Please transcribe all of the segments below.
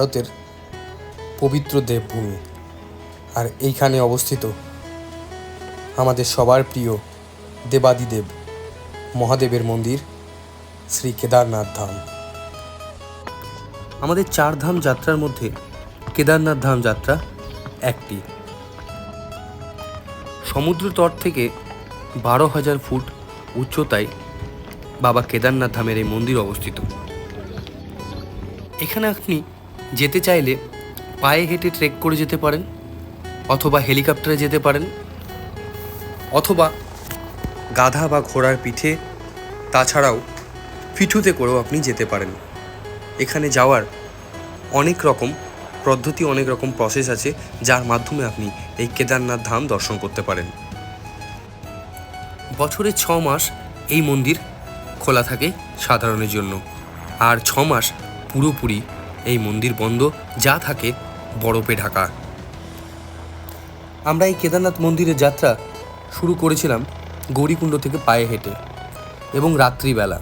ভারতের পবিত্র দেবভূমি। আর এইখানে অবস্থিত আমাদের সবার প্রিয় দেবাদিদেব মহাদেবের মন্দির, শ্রী কেদারনাথ ধাম। আমাদের চার ধাম যাত্রার মধ্যে কেদারনাথ ধাম যাত্রা একটি। সমুদ্র তট থেকে বারো হাজার ফুট উচ্চতায় বাবা কেদারনাথ ধামের এই মন্দির অবস্থিত। এখানে আপনি যেতে চাইলে পায়ে হেঁটে ট্রেক করে যেতে পারেন অথবা হেলিকপ্টারে যেতে পারেন অথবা গাধা বা ঘোড়ার পিঠে, তাছাড়াও পিঠুতে করেও আপনি যেতে পারেন। এখানে যাওয়ার অনেক রকম পদ্ধতি, অনেক রকম প্রসেস আছে, যার মাধ্যমে আপনি এই কেদারনাথ ধাম দর্শন করতে পারেন। বছরে ছ মাস এই মন্দির খোলা থাকে সাধারণের জন্য। আর ছ মাস পুরোপুরি এই মন্দির বন্ধ, যা থাকে বরফে ঢাকা। আমরা এই কেদারনাথ মন্দিরের যাত্রা শুরু করেছিলাম গৌরীকুণ্ড থেকে পায়ে হেঁটে এবং রাত্রিবেলা।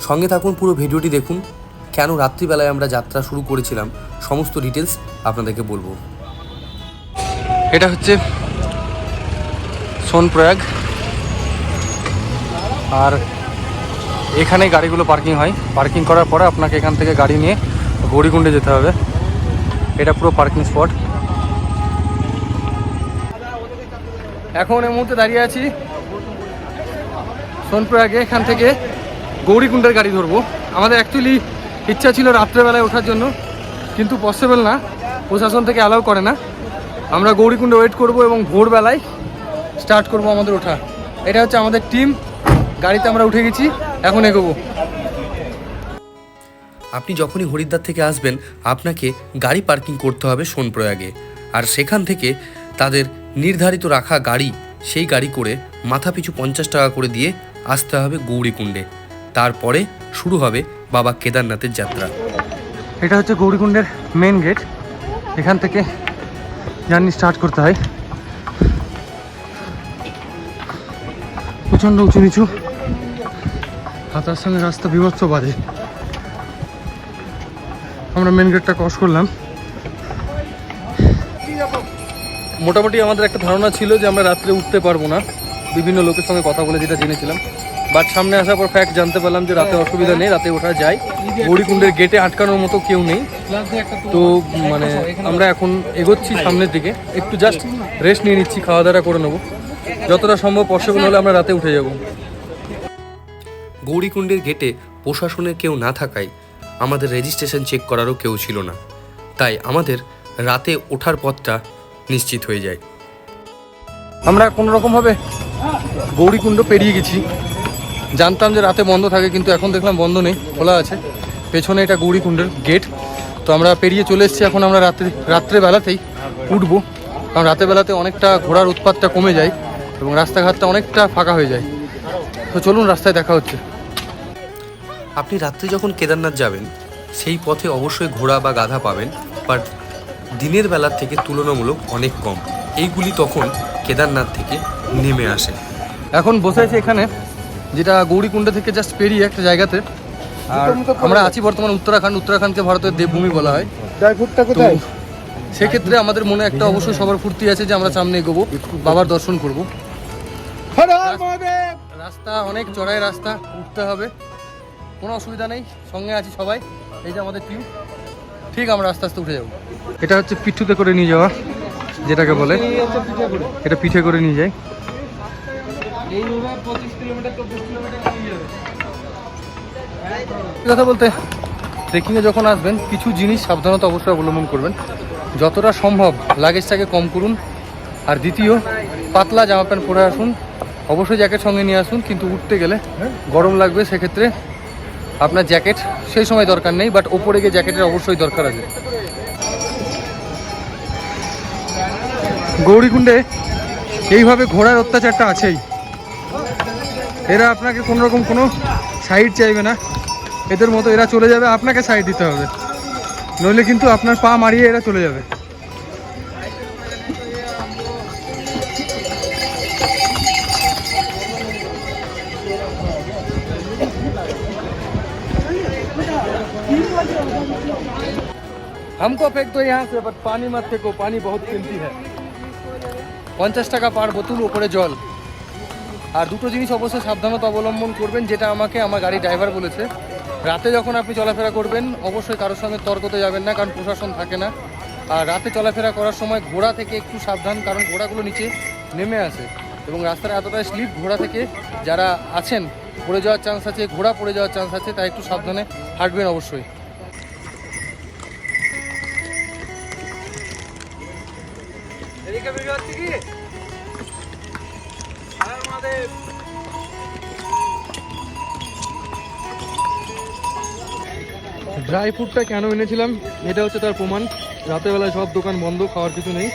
সঙ্গে থাকুন, পুরো ভিডিওটি দেখুন, কেন রাত্রিবেলায় আমরা যাত্রা শুরু করেছিলাম, সমস্ত ডিটেলস আপনাদেরকে বলব। এটা হচ্ছে সোনপ্রয়াগ। আর এখানে গাড়িগুলো পার্কিং হয়। পার্কিং করার পরে আপনাকে এখান থেকে গাড়ি নিয়ে গৌরীকুণ্ডে যেতে হবে। এটা পুরো পার্কিং স্পট। এখন এই মুহূর্তে দাঁড়িয়ে আছি সোনপ্রয়াগে। এখান থেকে গৌরীকুণ্ডের গাড়ি ধরবো। আমাদের অ্যাকচুয়ালি ইচ্ছা ছিল রাত্রেবেলায় ওঠার জন্য, কিন্তু পসিবল না। প্রশাসন থেকে অ্যালাউ করে না। আমরা গৌরীকুণ্ডে ওয়েট করব এবং ভোরবেলায় স্টার্ট করব আমাদের ওঠা। এটা হচ্ছে আমাদের টিম গাড়িতে আমরা উঠে গেছি। এখন এগোবো। আপনি যখনই হরিদ্বার থেকে আসবেন আপনাকে গাড়ি পার্কিং করতে হবে সোনপ্রয়াগে। আর সেখান থেকে তাদের নির্ধারিত রাখা গাড়ি সেই গাড়ি করে মাথাপিছু পঞ্চাশ টাকা করে দিয়ে আসতে হবে গৌরীকুণ্ডে। তারপরে শুরু হবে বাবা কেদারনাথের যাত্রা। এটা হচ্ছে গৌরীকুণ্ডের মেন গেট এখান থেকে জার্নি স্টার্ট করতে হয়। প্রচণ্ড উঁচু নিচু। আর তার সঙ্গে রাস্তা বিভৎস বাজে। আমরা মেন গেটটা ক্রস করলাম। মোটামুটি আমাদের একটা ধারণা ছিল যে আমরা রাত্রে উঠতে পারব না। বিভিন্ন লোকের সঙ্গে কথা বলে যেটা জেনেছিলাম। বাট সামনে আসার পর ফ্যাক্ট জানতে পারলাম যে রাতে অসুবিধা নেই, রাতে ওঠা যায়। গৌরীকুণ্ডের গেটে আটকানোর মতো কেউ নেই। তো মানে আমরা এখন এগোচ্ছি সামনের দিকে। একটু জাস্ট রেস্ট নিয়ে নিচ্ছি খাওয়া দাওয়া করে নেব। যতটা সম্ভব পসিবল হলে আমরা রাতে উঠে যাব। গৌরীকুণ্ডের গেটে প্রশাসনের কেউ না থাকায় আমাদের রেজিস্ট্রেশন চেক করারও কেউ ছিল না। তাই আমাদের রাতে ওঠার পথটা নিশ্চিত হয়ে যায়। আমরা কোনো রকমভাবে গৌরীকুণ্ড পেরিয়ে গেছি। জানতাম যে রাতে বন্ধ থাকে, কিন্তু এখন দেখলাম বন্ধ নেই, খোলা আছে। পেছনে এটা গৌরীকুণ্ডের গেট। তো আমরা পেরিয়ে চলে এসেছি, এখন আমরা রাত্রে রাত্রেবেলাতেই উঠবো। কারণ রাতেবেলাতে অনেকটা ঘোড়ার উৎপাতটা কমে যায় এবং রাস্তাঘাটটা অনেকটা ফাঁকা হয়ে যায়। তো চলুন, রাস্তায় দেখা হচ্ছে। আপনি রাত্রে যখন কেদারনাথ যাবেন সেই পথে অবশ্যই ঘোড়া বা গাধা পাবেন বাট দিনের বেলার থেকে তুলনামূলক অনেক কম। এইগুলি তখন কেদারনাথ থেকে নেমে আসে। এখন বসে আছি এখানে যেটা গৌরীকুণ্ড থেকে জাস্ট পেরিয়ে একটা জায়গাতে। আর আমরা আছি বর্তমানে উত্তরাখণ্ড উত্তরাখণ্ডকে ভারতের দেবভূমি বলা হয়। সেক্ষেত্রে আমাদের মনে একটা অবশ্যই সবার ফুর্তি আছে যে আমরা সামনে এগোবো বাবার দর্শন করব। রাস্তা অনেক চড়াই রাস্তা উঠতে হবে। কোনো অসুবিধা নেই সঙ্গে আছি সবাই। এই যে আমাদের টিম ঠিক আমরা আস্তে আস্তে উঠে যাব। এটা হচ্ছে পিঠুতে করে নিয়ে যাওয়া যেটাকে বলে। এটা পিঠে করে নিয়ে যায় কথা বলতে ট্রেকিংয়ে যখন আসবেন কিছু জিনিস সাবধানতা অবশ্যই অবলম্বন করবেন। যতটা সম্ভব লাগেজটাকে কম করুন। আর দ্বিতীয় পাতলা জামা প্যান্ট পরে আসুন। অবশ্যই জ্যাকেট সঙ্গে নিয়ে আসুন কিন্তু উঠতে গেলে গরম লাগবে সেক্ষেত্রে আপনার জ্যাকেট, সেই সময় দরকার নেই বাট ওপরে গিয়ে জ্যাকেটের অবশ্যই দরকার আছে। গৌরীকুণ্ডে এইভাবে ঘোড়ার অত্যাচারটা আছেই। এরা আপনাকে কোনো রকম কোনো সাইড চাইবে না। এদের মতো এরা চলে যাবে, আপনাকে সাইড দিতে হবে। নইলে কিন্তু আপনার পা মারিয়ে এরা চলে যাবে। हमको फेंक दो यहाँ से बट पानी मत फेंको पानी बहुत कीमती है পঞ্চাশ টাকা পার বোতল ওপরে জল আর দুটো জিনিস অবশ্যই সাবধানতা অবলম্বন করবেন যেটা আমাকে আমার গাড়ি ড্রাইভার বলেছে রাতে যখন আপনি চলাফেরা করবেন অবশ্যই কারোর সঙ্গে তর্কতে যাবেন না কারণ প্রশাসন থাকে না আর রাতে চলাফেরা করার সময় ঘোড়া থেকে একটু সাবধান কারণ ঘোড়াগুলো নিচে নেমে আসে এবং রাস্তার এতটাই স্লিপ ঘোড়া থেকে যারা আছেন পড়ে যাওয়ার চান্স আছে ঘোড়া পড়ে যাওয়ার চান্স আছে তাই একটু সাবধানে হাঁটবেন অবশ্যই ড্রাই ফ্রুটটা কেন এনেছিলাম? এটা হচ্ছে তার প্রমাণ। রাতের বেলায় সব দোকান বন্ধ, খাওয়ার কিছু নেই।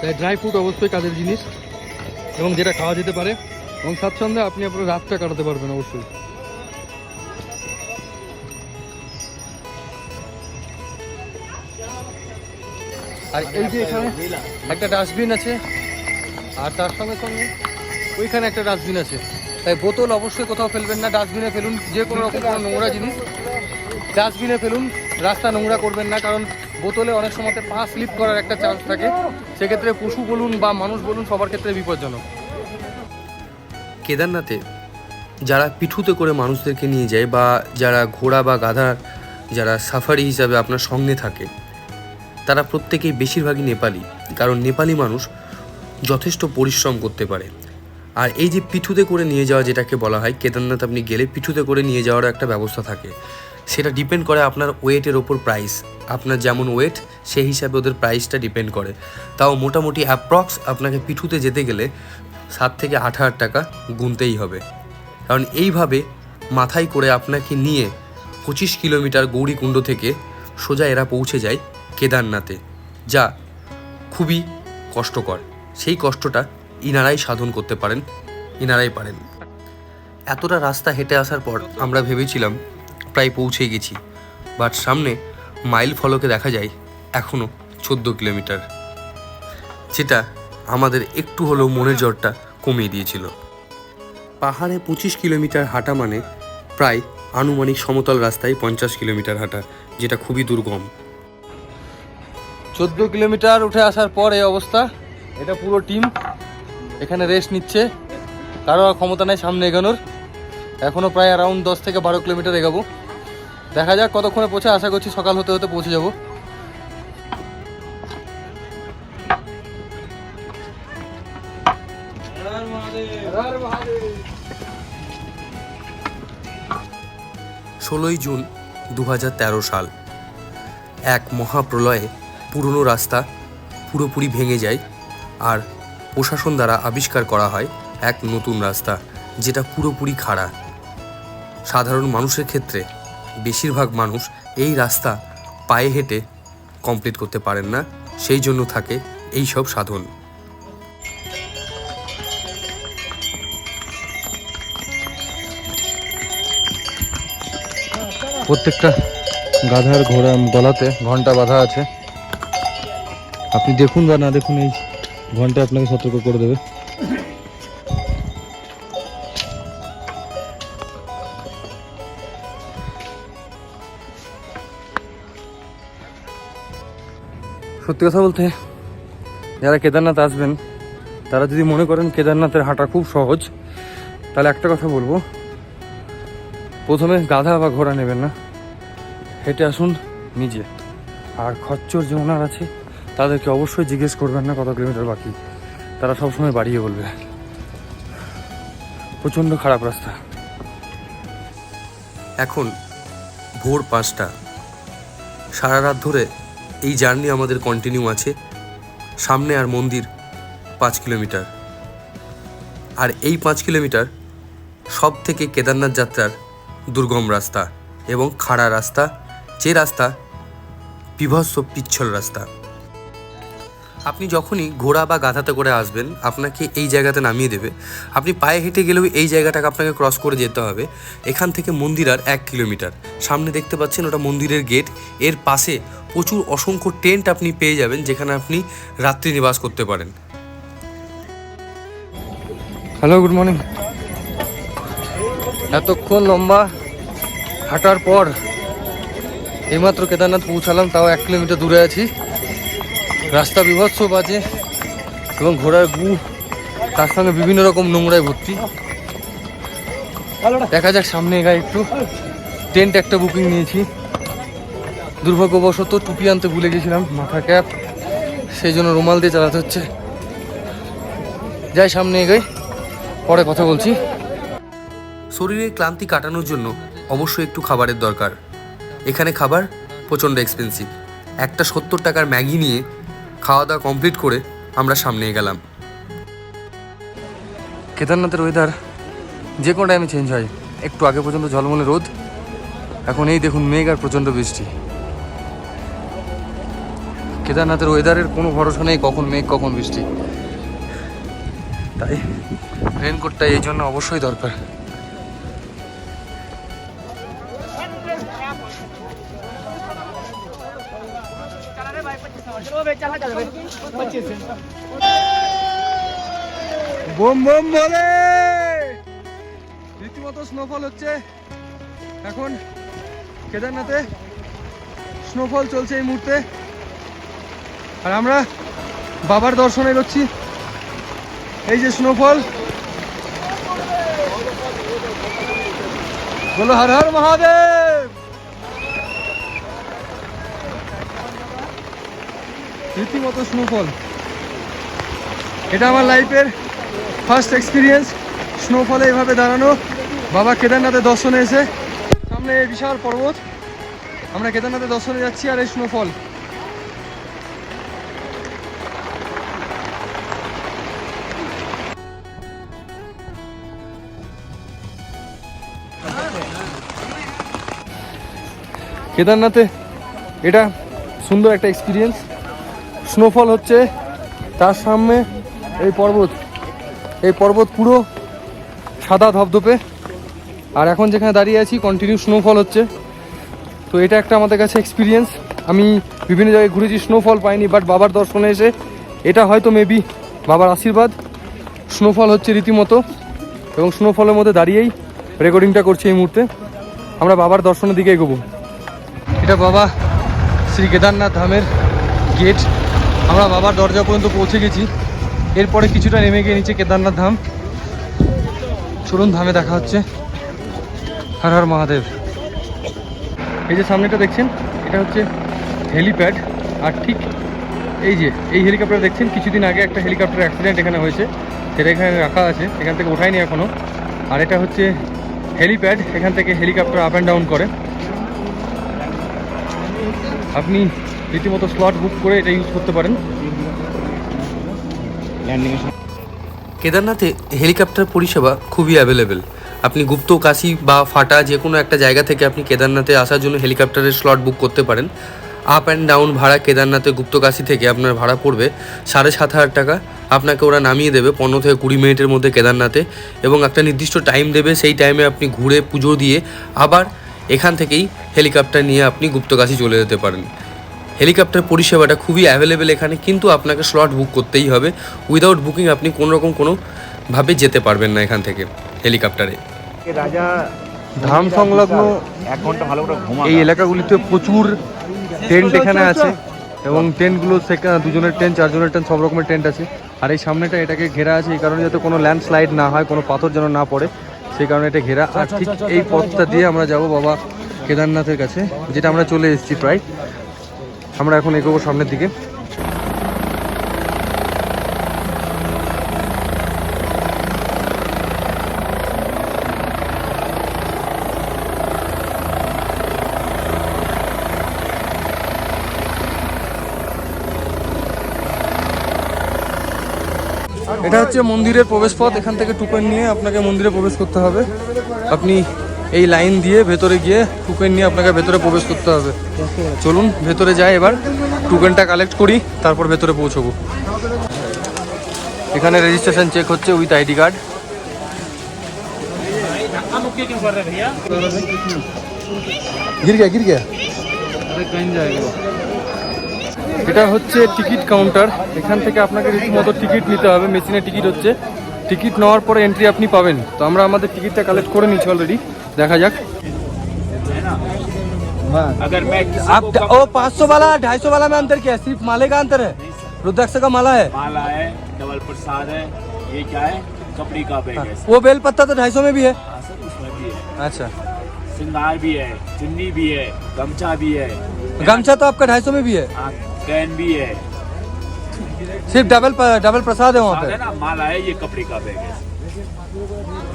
তাই ড্রাই ফ্রুট অবশ্যই কাজের জিনিস। এবং যেটা খাওয়া যেতে পারে। এবং স্বাচ্ছন্দ্যে আপনি আপনার রাতটা কাটাতে পারবেন অবশ্যই। আর এই যে এখানে একটা ডাস্টবিন আছে। আর তার সঙ্গে সঙ্গে ওইখানে একটা ডাস্টবিন আছে। তাই বোতল অবশ্যই কোথাও ফেলবেন না, ডাস্টবিনে ফেলুন, যে কোনো রকম কোনো নোংরা জিনিস। ডাস্টবিনে ফেলুন, রাস্তা নোংরা করবেন না, কারণ বোতলে অনেক সময় পা স্লিপ করার একটা চান্স থাকে। সেক্ষেত্রে পশু বলুন বা মানুষ বলুন, সবার ক্ষেত্রে বিপজ্জনক। কেদারনাথে যারা পিঠুতে করে মানুষদেরকে নিয়ে যায় বা যারা ঘোড়া বা গাধার যারা সাফারি হিসাবে আপনার সঙ্গে থাকে, তারা প্রত্যেকেই বেশিরভাগই নেপালি। কারণ নেপালি মানুষ যথেষ্ট পরিশ্রম করতে পারে। আর এই যে পিঠুতে করে নিয়ে যাওয়া যেটাকে বলা হয়, কেদারনাথ আপনি গেলে পিঠুতে করে নিয়ে যাওয়ারও একটা ব্যবস্থা থাকে। সেটা ডিপেন্ড করে আপনার ওয়েটের ওপর প্রাইস আপনার যেমন ওয়েট সেই হিসাবে ওদের প্রাইসটা ডিপেন্ড করে। তাও মোটামুটি অ্যাপ্রক্স আপনাকে পিঠুতে যেতে গেলে সাত থেকে আট হাজার টাকা গুনতেই হবে। কারণ এইভাবে মাথায় করে আপনাকে নিয়ে পঁচিশ কিলোমিটার গৌরীকুণ্ড থেকে সোজা এরা পৌঁছে যায় কেদারনাথে। যা খুবই কষ্টকর। সেই কষ্টটা ইনারাই সাধন করতে পারেন, ইনারাই পারেন। এতটা রাস্তা হেঁটে আসার পর আমরা ভেবেছিলাম প্রায় পৌঁছে গেছি, বাট সামনে মাইল ফলকে দেখা যায় এখনও চোদ্দ কিলোমিটার, যেটা আমাদের একটু হলেও মনের জ্বরটা কমিয়ে দিয়েছিল। পাহাড়ে পঁচিশ কিলোমিটার হাঁটা মানে প্রায় আনুমানিক সমতল রাস্তায় পঞ্চাশ কিলোমিটার হাঁটা, যেটা খুবই দুর্গম। চোদ্দ কিলোমিটার উঠে আসার পর এই অবস্থা, এটা পুরো টিম এখানে রেস্ট নিচ্ছে। কারও আর ক্ষমতা নেই সামনে এগোনোর। এখনও প্রায় অ্যারাউন্ড দশ থেকে বারো কিলোমিটার এগাবো। দেখা যাক কতক্ষণে পৌঁছে, আশা করছি সকাল হতে হতে পৌঁছে যাব। ষোলোই জুন দু হাজার তেরো সাল। এক মহাপ্রলয়ে পুরনো রাস্তা পুরোপুরি ভেঙে যায় আর প্রশাসন দ্বারা আবিষ্কার করা হয় এক নতুন রাস্তা, যেটা পুরোপুরি খাড়া। সাধারণ মানুষের ক্ষেত্রে বেশিরভাগ মানুষ এই রাস্তা পায়ে হেঁটে কমপ্লিট করতে পারেন না, সেই জন্য থাকে এই সব সাধন। প্রত্যেকটা গাধার ঘোড়া গলাতে ঘণ্টা বাঁধা আছে। আপনি দেখুন বা না দেখুন এই ঘণ্টা আপনাকে সতর্ক করে দেবে। সত্যি কথা বলতে, যারা কেদারনাথ আসবেন, তারা যদি মনে করেন কেদারনাথের হাঁটা খুব সহজ, তাহলে একটা কথা বলব। প্রথমে গাধা বা ঘোড়া নেবেন না। হেঁটে আসুন নিজে। আর খচ্চর যে ওনার আছে তাদেরকে অবশ্যই জিজ্ঞেস করবেন না কত কিলোমিটার বাকি। তারা সবসময় বাড়িয়ে বলবে। প্রচণ্ড খারাপ রাস্তা। এখন ভোর পাঁচটা। সারা রাত ধরে এই জার্নি আমাদের কন্টিনিউ আছে। সামনে আর মন্দির পাঁচ কিলোমিটার। আর এই পাঁচ কিলোমিটার সব থেকে কেদারনাথ যাত্রার দুর্গম রাস্তা এবং খাড়া রাস্তা, যে রাস্তা বিভৎস পিচ্ছল রাস্তা। আপনি যখনই ঘোড়া বা গাধাতে করে আসবেন, আপনাকে এই জায়গাতে নামিয়ে দেবে। আপনি পায়ে হেঁটে গেলেও এই জায়গাটাকে আপনাকে ক্রস করে যেতে হবে। এখান থেকে মন্দির আর এক কিলোমিটার। সামনে দেখতে পাচ্ছেন ওটা মন্দিরের গেটের পাশে প্রচুর অসংখ্য টেন্ট আপনি পেয়ে যাবেন, যেখানে আপনি রাত্রি নিবাস করতে পারেন। হ্যালো গুড মর্নিং এতক্ষণ লম্বা হাঁটার পর এইমাত্র কেদারনাথ পৌঁছালাম, তাও এক কিলোমিটার দূরে আছি। রাস্তা বিভৎস বাজে এবং ঘোড়ার গু, তার সঙ্গে বিভিন্ন রকম নোংরায় ভর্তি। দেখা যাক সামনে এগায় একটু। টেন্ট একটা বুকিং নিয়েছি। দুর্ভাগ্যবশত টুপি আনতে ভুলে গেছিলাম, মাথা ক্যাপ সেই জন্য রুমাল দিয়ে চালাতে হচ্ছে। যাই সামনে এগাই, পরে কথা বলছি। শরীরের ক্লান্তি কাটানোর জন্য অবশ্যই একটু খাবারের দরকার। এখানে খাবার প্রচণ্ড এক্সপেন্সিভ একটা সত্তর টাকার ম্যাগি নিয়ে খাওয়া দাওয়া কমপ্লিট করে আমরা সামনে গেলাম। কেদারনাথের ওয়েদার যে কোনো টাইমে চেঞ্জ হয়। একটু আগে পর্যন্ত ঝলমলে রোদ, এখন এই দেখুন মেঘ আর প্রচণ্ড বৃষ্টি। কেদারনাথের ওয়েদারের কোনো ভরসা নেই কখন মেঘ, কখন বৃষ্টি। তাই রেনকোটটা এই জন্য অবশ্যই দরকার। বোম বোম, বলে! রীতিমতো স্নোফল হচ্ছে। এখন কেদারনাথে স্নোফল চলছে এই মুহূর্তে। আর আমরা বাবার দর্শনে এগোচ্ছি এই যে স্নোফল বলো, হর হর, মহাদেব! রীতিমতো স্নোফল এটা আমার লাইফের ফার্স্ট এক্সপিরিয়েন্স স্নোফলে এভাবে দাঁড়ানো। বাবা কেদারনাথের দর্শনে এসে সামনে বিশাল পর্বত। আমরা কেদারনাথের দর্শনে যাচ্ছি আর এই স্নোফল কেদারনাথে এটা সুন্দর একটা এক্সপিরিয়েন্স স্নোফল হচ্ছে তার সামনে এই পর্বত। এই পর্বত পুরো সাদা ধপধপে আর এখন যেখানে দাঁড়িয়ে আছি কন্টিনিউ স্নোফল হচ্ছে। তো এটা একটা আমাদের কাছে এক্সপিরিয়েন্স আমি বিভিন্ন জায়গায় ঘুরেছি স্নোফল পাইনি বাট বাবার দর্শনে এসে এটা হয়তো মেবি বাবার আশীর্বাদ। স্নোফল হচ্ছে রীতিমতো, এবং স্নোফলের মধ্যে দাঁড়িয়েই রেকর্ডিংটা করছি এই মুহূর্তে। আমরা বাবার দর্শনের দিকে এগোবো। এটা বাবা শ্রী কেদারনাথ ধামের গেট আমরা বাবার দরজা পর্যন্ত পৌঁছে গেছি। এরপরে কিছুটা নেমে গিয়ে নিচে কেদারনাথ ধাম। চলুন, ধামে দেখা হচ্ছে। হর হর মহাদেব। এই যে সামনেটা দেখছেন, এটা হচ্ছে হেলিপ্যাড। আর ঠিক এই যে, এই হেলিকপ্টার দেখছেন, কিছুদিন আগে একটা হেলিকপ্টার অ্যাক্সিডেন্ট এখানে হয়েছে। সেটা এখানে রাখা আছে, এখান থেকে ওঠায়নি এখনও আর এটা হচ্ছে হেলিপ্যাড, এখান থেকে হেলিকপ্টার আপ অ্যান্ড ডাউন করে। আপনি রীতিমতো স্লট বুক করে এটা ইউজ করতে পারেন। কেদারনাথে হেলিকপ্টার পরিষেবা খুবই অ্যাভেলেবেল আপনি গুপ্ত কাশি বা ফাটা যে কোনো একটা জায়গা থেকে আপনি কেদারনাথে আসার জন্য হেলিকপ্টারের স্লট বুক করতে পারেন। আপ অ্যান্ড ডাউন ভাড়া কেদারনাথে গুপ্তকাশি থেকে আপনার ভাড়া পড়বে সাড়ে সাত হাজার টাকা। আপনাকে ওরা নামিয়ে দেবে পনেরো থেকে কুড়ি মিনিটের মধ্যে কেদারনাথে এবং একটা নির্দিষ্ট টাইম দেবে সেই টাইমে আপনি ঘুরে পুজো দিয়ে আবার এখান থেকেই হেলিকপ্টার নিয়ে আপনি গুপ্তকাশি চলে যেতে পারেন। হেলিকপ্টার পরিষেবাটা খুবই অ্যাভেলেবেল এখানে কিন্তু আপনাকে স্লট বুক করতেই হবে। উইদাউট বুকিং আপনি কোনো রকম কোনোভাবে যেতে পারবেন না এখান থেকে হেলিকপ্টারে। রাজা ধাম সংলগ্ন এক ঘণ্টা ভালো করে ঘুমা এই এলাকাগুলিতে প্রচুর টেন্ট এখানে আছে এবং টেন্টগুলো সেখানে দুজনের টেন্ট চারজনের টেন্ট সব রকমের টেন্ট আছে। আর এই সামনেটা এটাকে ঘেরা আছে এই কারণে যাতে কোনো ল্যান্ডস্লাইড না হয় কোনো পাথর যেন না পড়ে সেই কারণে এটা ঘেরা। আর ঠিক এই পথটা দিয়ে আমরা যাব বাবা কেদারনাথের কাছে যেটা আমরা চলে এসেছি প্রায়। আমরা এখন এগোবো সামনের দিকে। এটা হচ্ছে মন্দিরের প্রবেশপথ। এখান থেকে টোকেন নিয়ে আপনাকে মন্দিরে প্রবেশ করতে হবে। আপনি এই লাইন দিয়ে ভেতরে গিয়ে টোকেন নিয়ে আপনাকে ভেতরে প্রবেশ করতে হবে চলুন ভেতরে যাই এবার টোকেনটা কালেক্ট করি তারপর ভেতরে পৌঁছবো এখানে রেজিস্ট্রেশন চেক হচ্ছে উইথ আইডি কার্ড गिर गया गिर गया এটা হচ্ছে টিকিট কাউন্টার এখান থেকে আপনাকে রীতিমতো টিকিট নিতে হবে মেশিনে টিকিট হচ্ছে টিকিট নেওয়ার পরে এন্ট্রি আপনি পাবেন তো আমরা আমাদের টিকিটটা কালেক্ট করে নিচ্ছি অলরেডি দেখা যাক अगर मैं किसी आप को ओ 500 वाला 250 वाला में अंतर क्या है सिर्फ माले का अंतर है रुद्राक्ष का माला है माला है डबल प्रसाद है ये क्या है कपड़ी का बैग है वो बेल पत्ता तो 250 में भी है हाँ, सर उसमें भी है अच्छा सिंगार भी है चुन्नी भी है गमछा भी है गमछा तो आपका 250 में भी है हाँ, कैन भी है सिर्फ डबल डबल प्रसाद है वहाँ प्रसाद पे है ना माला है ये कपड़ी का बैग है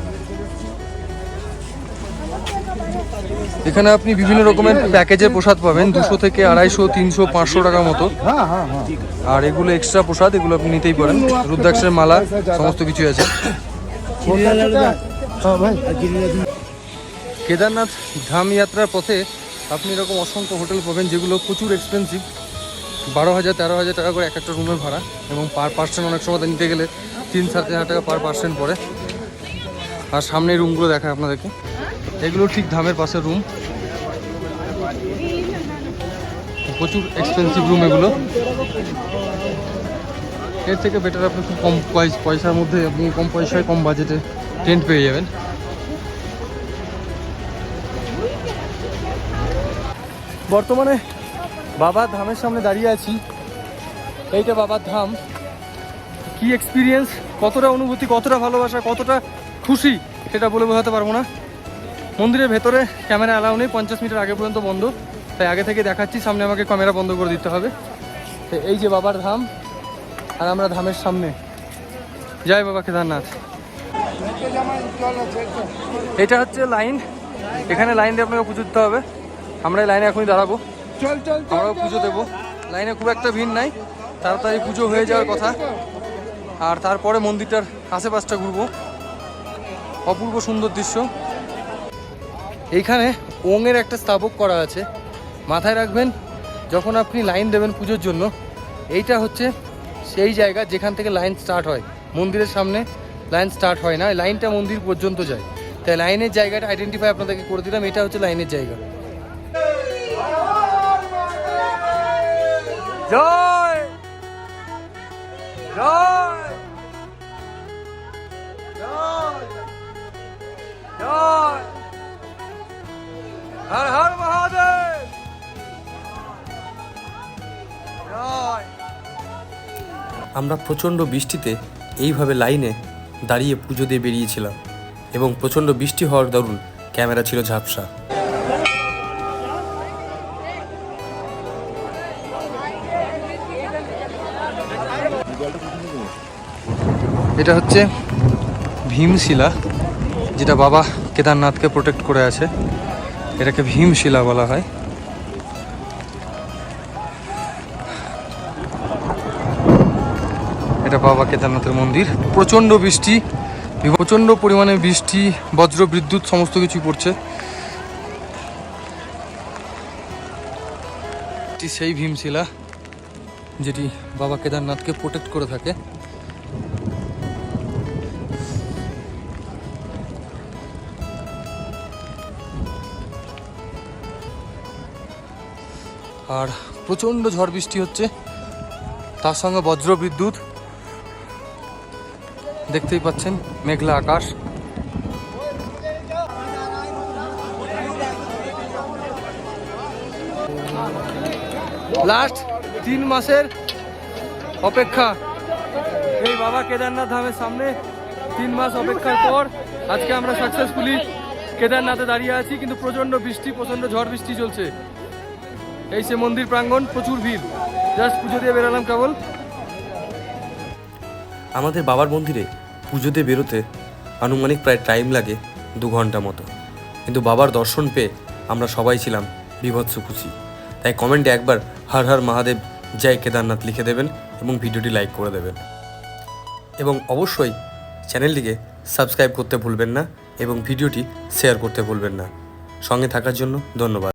এখানে আপনি বিভিন্ন রকমের প্যাকেজের প্রসাদ পাবেন, দুশো থেকে আড়াইশো, তিনশো, পাঁচশো টাকার মতো। আর এগুলো এক্সট্রা প্রসাদ, এগুলো আপনি নিতেই পারেন। রুদ্রাক্ষের মালা, সমস্ত কিছু আছে। কেদারনাথ ধাম যাত্রার পথে আপনি এরকম অসংখ্য হোটেল পাবেন, যেগুলো প্রচুর এক্সপেন্সিভ বারো হাজার, তেরো হাজার টাকা করে এক একটা রুমের ভাড়া, এবং পার পার্সেন্ট অনেক সময় নিতে গেলে তিন, সাড়ে হাজার টাকা পার পার্সেন্ট পড়ে। আর সামনে রুমগুলো দেখায় আপনাদেরকে। এগুলো ঠিক ধামের পাশে রুম প্রচুর এক্সপেন্সিভ রুম এগুলো। এর থেকে বেটার আপনি খুব কম পয়স- পয়সার মধ্যে আপনি কম পয়সায়, কম বাজেটে টেন্ট পেয়ে যাবেন। বর্তমানে বাবা ধামের সামনে দাঁড়িয়ে আছি। এইটা বাবার ধাম। কি এক্সপিরিয়েন্স কতটা অনুভূতি, কতটা ভালোবাসা, কতটা খুশি, সেটা বলে বোঝাতে পারব না। মন্দিরের ভেতরে ক্যামেরা অ্যালাউ নেই, পঞ্চাশ মিটার আগে পর্যন্ত বন্ধ। তাই আগে থেকে দেখাচ্ছি, সামনে আমাকে ক্যামেরা বন্ধ করে দিতে হবে। তো এই যে বাবার ধাম, আর আমরা ধামের সামনে। জয় বাবা কেদারনাথ। এটা হচ্ছে লাইন। এখানে লাইন দিয়ে আপনাকে পুজো দিতে হবে। আমরা এই লাইনে এখনই দাঁড়াবো। আমরাও পুজো দেবো। লাইনে খুব একটা ভিড় নাই। তাড়াতাড়ি পুজো হয়ে যাওয়ার কথা। আর তারপরে মন্দিরটার আশেপাশটা ঘুরবো। অপূর্ব সুন্দর দৃশ্য। এইখানে ওঙের একটা স্থাপক করা আছে। মাথায় রাখবেন, যখন আপনি লাইন দেবেন পুজোর জন্য, এইটা হচ্ছে সেই জায়গা যেখান থেকে লাইন স্টার্ট হয়। মন্দিরের সামনে লাইন স্টার্ট হয় না লাইনটা মন্দির পর্যন্ত যায়। তাই লাইনের জায়গাটা আইডেন্টিফাই আপনাদেরকে করে দিলাম, এটা হচ্ছে লাইনের জায়গা। জয়! জয়! জয়! জয়! হর হর মহাদেব। আমরা প্রচণ্ড বৃষ্টিতে এইভাবে লাইনে দাঁড়িয়ে পুজো দিয়ে বেরিয়েছিলাম এবং প্রচণ্ড বৃষ্টি হওয়ার দরুন ক্যামেরা ছিল ঝাপসা। এটা হচ্ছে ভীমশিলা যেটা বাবা কেদারনাথকে প্রোটেক্ট করে আছে। এটাকে ভীমশিলা বলা হয়। এটা বাবা কেদারনাথের মন্দির। প্রচণ্ড বৃষ্টি, প্রচণ্ড পরিমাণে বৃষ্টি, বজ্র, বিদ্যুৎ, সমস্ত কিছুই পড়ছে। সেই ভীমশিলা, যেটি বাবা কেদারনাথকে প্রোটেক্ট করে থাকে। আর প্রচণ্ড ঝড় বৃষ্টি হচ্ছে। তার সঙ্গে বজ্র বিদ্যুৎ। দেখতেই পাচ্ছেন, মেঘলা আকাশ। লাস্ট তিন মাসের অপেক্ষা। এই বাবা কেদারনাথ ধামের সামনে তিন মাস অপেক্ষার পর আজকে আমরা সাকসেসফুলি কেদারনাথে দাঁড়িয়ে আছি, কিন্তু প্রচণ্ড বৃষ্টি, প্রচণ্ড ঝড় বৃষ্টি চলছে। এই সে মন্দির প্রাঙ্গণ, প্রচুর ভিড়। জাস্ট পুজো দিয়ে বেরোলাম কেবল। আমাদের বাবার মন্দিরে পুজোতে বেরোতে আনুমানিক প্রায় টাইম লাগে দু ঘণ্টা মতো। কিন্তু বাবার দর্শন পেয়ে আমরা সবাই ছিলাম বিভৎস খুশি। তাই কমেন্টে একবার হর হর মহাদেব, জয় কেদারনাথ লিখে দেবেন এবং ভিডিওটি লাইক করে দেবেন। এবং অবশ্যই চ্যানেলটিকে সাবস্ক্রাইব করতে ভুলবেন না এবং ভিডিওটি শেয়ার করতে ভুলবেন না। সঙ্গে থাকার জন্য ধন্যবাদ।